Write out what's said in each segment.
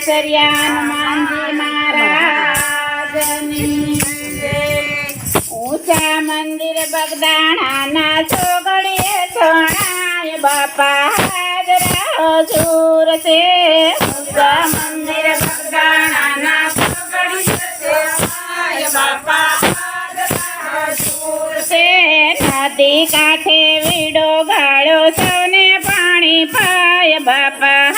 કેસરિયા હનુમાનજી મહારાજની ઊંચા મંદિર બગદાણાના ચોગડીએ સોણાય બાપા હાજરા હજુર છે. ઊંચા મંદિર બગદાણાના સોણાય બાપા નદી કાંઠે વીડો ગાળો સૌને પાણી પાય બાપા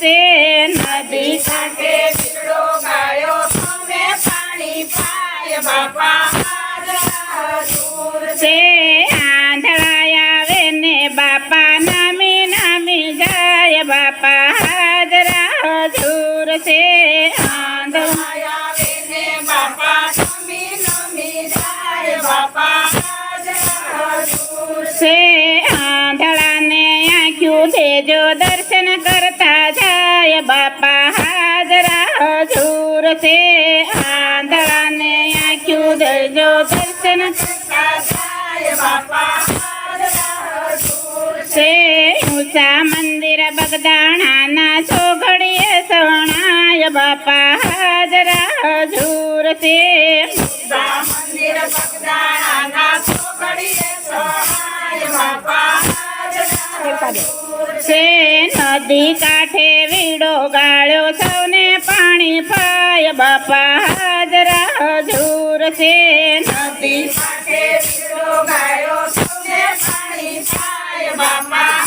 છે નદી કાંઠે દીકડો ગાયો સૌને પાણી પાય, બાપા દૂર છે. આંધળા આવે ને બાપા નામી નામી જાય, બાપા હાજરા હજુર છે. જાય બાપા હાજરા હજુર છે આંધળાને આંખ્યું દેજો દર્શન કરતા જાય બાપા છે ઊંચા મંદિર બગદાણાના ચોઘડીએ સોણાય બાપા હાજરા હજુર છે ઊંચા મંદિર બગદાણાના ચોઘડીએ સોણાય બાપા છે નદી કાંઠે પાય બાપા હાજરા હજુર છે. નદી કાંઠે વીડો ગાળ્યો સૌને પાણી પાય બાપા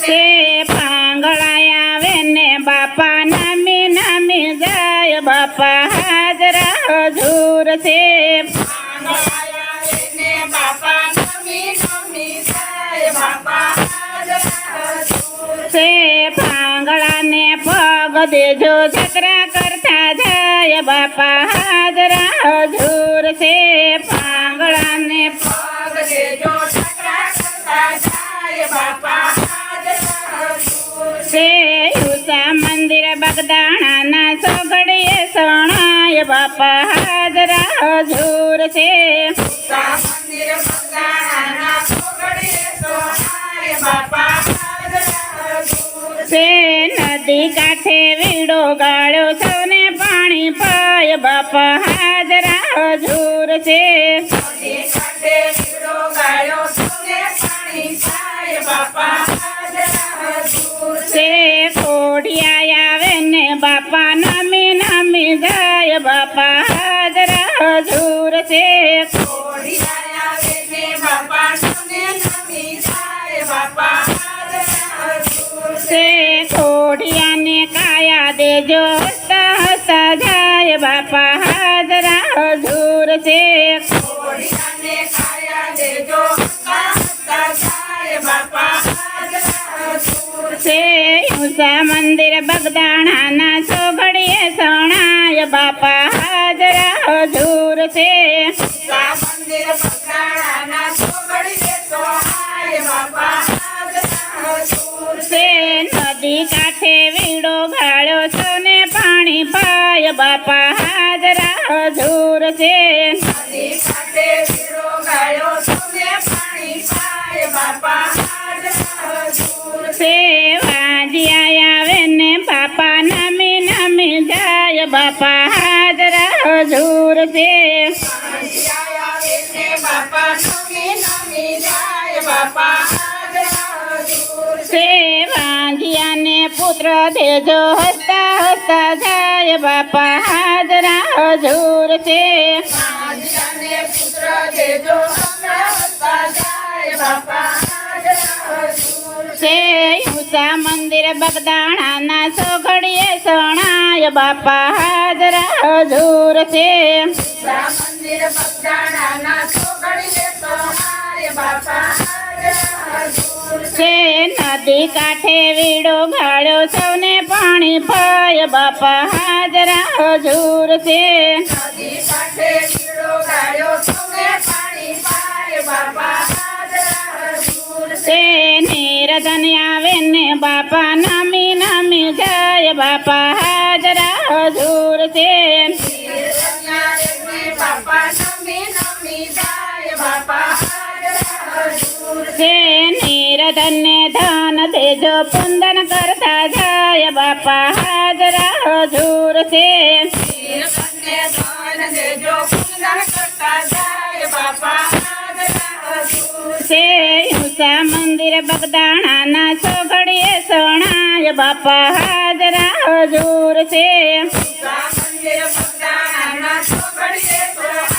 છે. પાંગળા આવે ને બાપા નામી નામી જાય. બાપા હાજરા હજુર છે. પાંગળા આવે ને બાપા દેજો છકરા કરતા જાય બાપા હાજરા હજુર છે પાંગળાને પગ દેજો છકરા કરતા જાય બાપા છે ઊંચા મંદિર બગદાણાના સોગડીએ સોણાય બાપા હાજરા હજુર છે ઊંચા મંદિર બગદાણાના સોગડીએ સોણાય બાપા છે નદી કાંઠે વીડો ગાળ્યો સૌને પાણી પાય બાપા હાજરા હજુર છે. કોડિયા આવે ને બાપા નામી નામી જાય બાપા હાજરા હજુર છે. જાય બાપા હાજરા હજુર છે કોડિયાને કાયા દેજો હસતા હસતા જાય બાપા છે ઊંચા મંદિર બગદાણાના ચોઘડીએ નદી કાંઠે વીડો ગાળ્યો સૌને પાણી પાય. બાપા છે. વાજિયા આવે ને બાપા નામી નામી જાય. બાપા હાજરા હજુર. છે છે પુત્ર દેજો હસતા હસતા જાય. બાપા હાજરા હજુર છે. છે. ઊંચા મંદિર બગદાણાના સોઘડીએ સોણાય બાપા હાજરા હજુર છે. છે નદી કાંઠે વીડો ગાળ્યો સૌને પાણી પાય. બાપા હાજરા હજુર છે. છે. નિરધન આવે ને બાપા નામી નામી જાય. બાપા હાજરા હજુર છે. બાપા નામી કરતા જાય. બાપા હાજરા હજુર છે નીલકંઠને ધન દેજો પૂજન કરતા જાય બાપા હાજરા હજુર છે હિંસા મંદિર બગદાણાના ચોઘડીએ સોણાય બાપા હાજરા હજુર છે સા મંદિર પગડાના ચોકડીએ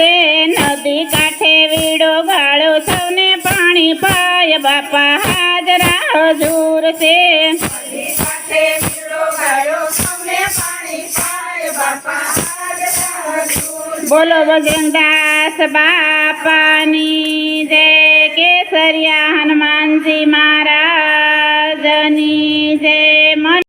છે નદી કાંઠે વીડો ગાળો સૌને પાણી પાય બાપા હાજરા હજુર છે. બોલો બજરંગદાસ બાપાની જય કેસરિયા હનુમાનજી મહારાજની જય.